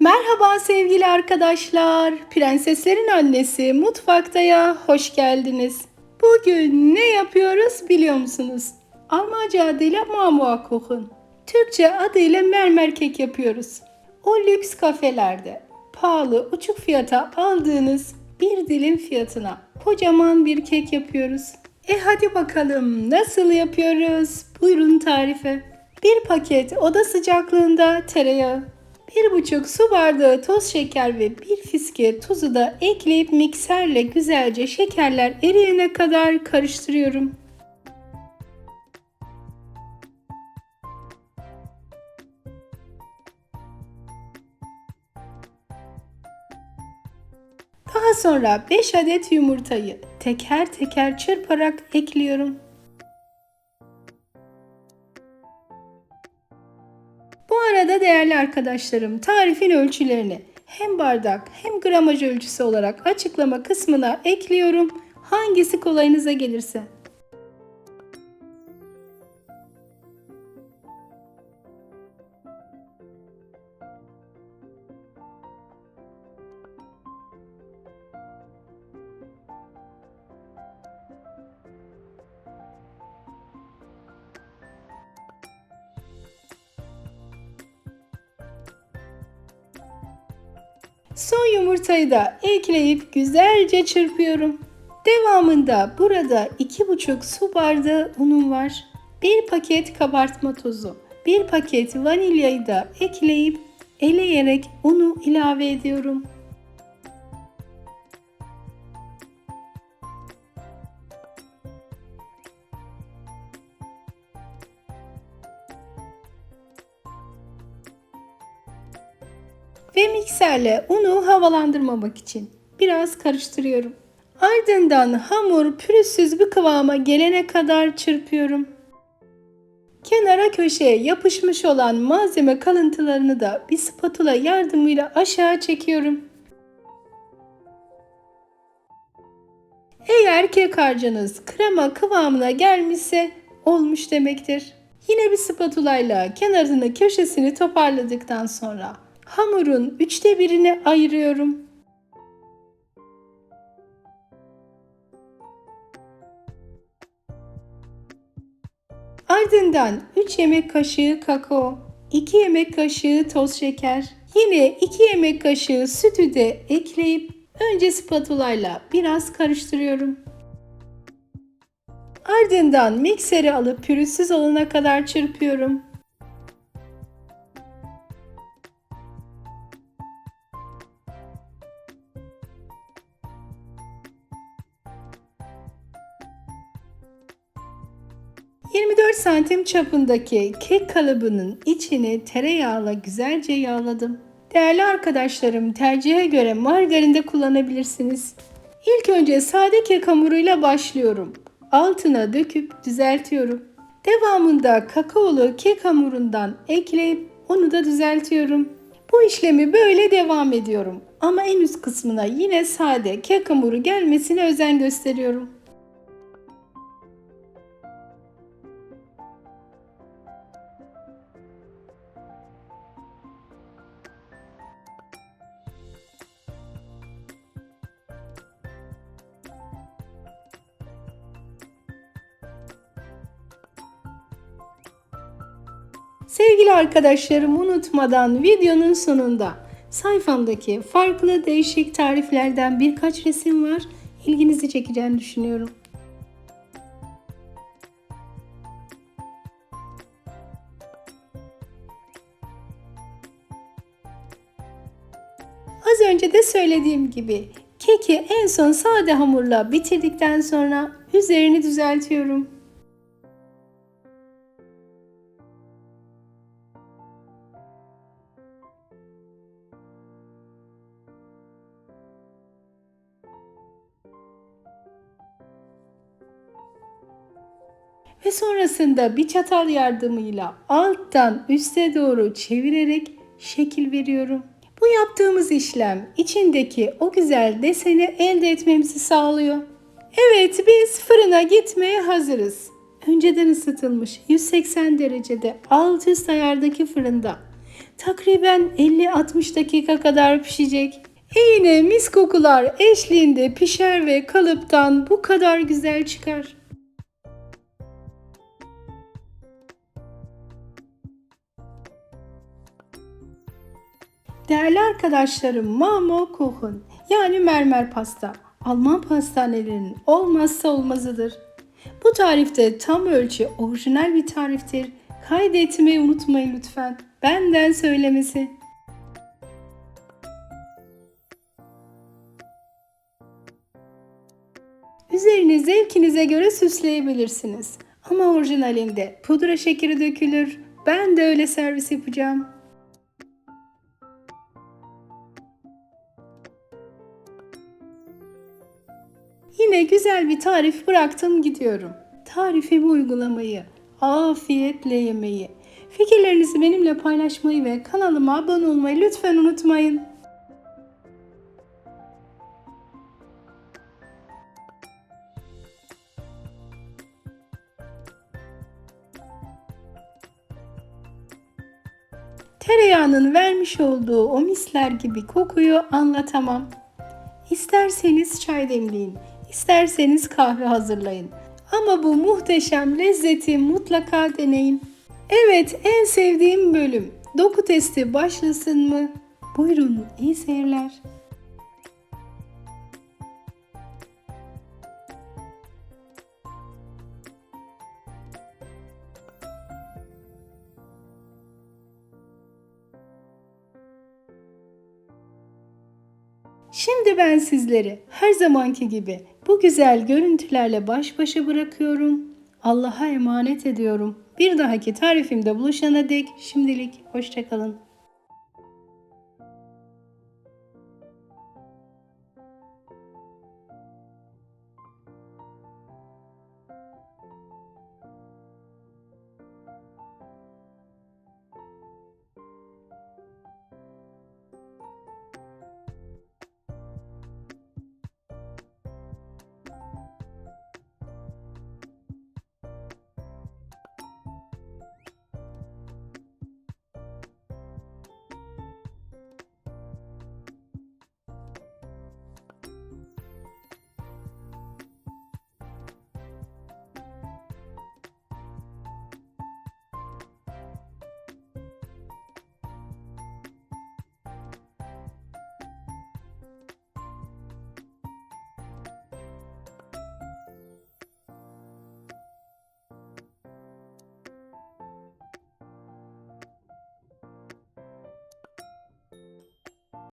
Merhaba sevgili arkadaşlar. Prenseslerin annesi mutfaktaya hoş geldiniz. Bugün ne yapıyoruz biliyor musunuz? Almanca adıyla mamua kochun. Türkçe adıyla mermer kek yapıyoruz. O lüks kafelerde pahalı uçuk fiyata aldığınız bir dilim fiyatına kocaman bir kek yapıyoruz. E hadi bakalım nasıl yapıyoruz? Buyurun tarife. Bir paket oda sıcaklığında tereyağı, bir buçuk su bardağı toz şeker ve bir fiske tuzu da ekleyip mikserle güzelce şekerler eriyene kadar karıştırıyorum. Daha sonra 5 adet yumurtayı teker teker çırparak ekliyorum. Değerli arkadaşlarım tarifin ölçülerini hem bardak hem gramaj ölçüsü olarak açıklama kısmına ekliyorum. Hangisi kolayınıza gelirse. Son yumurtayı da ekleyip güzelce çırpıyorum. Devamında burada 2,5 su bardağı unum var. 1 paket kabartma tozu, 1 paket vanilyayı da ekleyip eleyerek unu ilave ediyorum. Ve mikserle unu havalandırmamak için biraz karıştırıyorum. Ardından hamur pürüzsüz bir kıvama gelene kadar çırpıyorum. Kenara köşeye yapışmış olan malzeme kalıntılarını da bir spatula yardımıyla aşağı çekiyorum. Eğer kek harcınız krema kıvamına gelmişse olmuş demektir. Yine bir spatulayla kenarını köşesini toparladıktan sonra hamurun üçte birini ayırıyorum. Ardından 3 yemek kaşığı kakao, 2 yemek kaşığı toz şeker, yine 2 yemek kaşığı sütü de ekleyip önce spatulayla biraz karıştırıyorum. Ardından mikseri alıp pürüzsüz olana kadar çırpıyorum. ...24 santim çapındaki kek kalıbının içini tereyağla güzelce yağladım. Değerli arkadaşlarım tercihe göre margarin de kullanabilirsiniz. İlk önce sade kek hamuruyla başlıyorum. Altına döküp düzeltiyorum. Devamında kakaolu kek hamurundan ekleyip onu da düzeltiyorum. Bu işlemi böyle devam ediyorum. Ama en üst kısmına yine sade kek hamuru gelmesine özen gösteriyorum. Sevgili arkadaşlarım unutmadan videonun sonunda sayfamdaki farklı değişik tariflerden birkaç resim var. İlginizi çekeceğini düşünüyorum. Az önce de söylediğim gibi keki en son sade hamurla bitirdikten sonra üzerini düzeltiyorum. Ve sonrasında bir çatal yardımıyla alttan üste doğru çevirerek şekil veriyorum. Bu yaptığımız işlem içindeki o güzel deseni elde etmemizi sağlıyor. Evet biz fırına gitmeye hazırız. Önceden ısıtılmış 180 derecede alt üst ayardaki fırında Takriben 50-60 dakika kadar pişecek. E yine mis kokular eşliğinde pişer ve kalıptan bu kadar güzel çıkar. Değerli arkadaşlarım, Mamo Kuchen yani mermer pasta Alman pastanelerinin olmazsa olmazıdır. Bu tarifte tam ölçü orijinal bir tariftir. Kaydetmeyi unutmayın lütfen. Benden söylemesi. Üzerini zevkinize göre süsleyebilirsiniz. Ama orijinalinde pudra şekeri dökülür. Ben de öyle servis yapacağım. Yine güzel bir tarif bıraktım gidiyorum. Tarifimi uygulamayı, afiyetle yemeyi, fikirlerinizi benimle paylaşmayı ve kanalıma abone olmayı lütfen unutmayın. Tereyağının vermiş olduğu o misler gibi kokuyu anlatamam. İsterseniz çay demleyin, isterseniz kahve hazırlayın. Ama bu muhteşem lezzeti mutlaka deneyin. Evet, en sevdiğim bölüm. Doku testi başlasın mı? Buyurun, iyi seyirler. Şimdi ben sizleri her zamanki gibi bu güzel görüntülerle baş başa bırakıyorum. Allah'a emanet ediyorum. Bir dahaki tarifimde buluşana dek şimdilik hoşçakalın.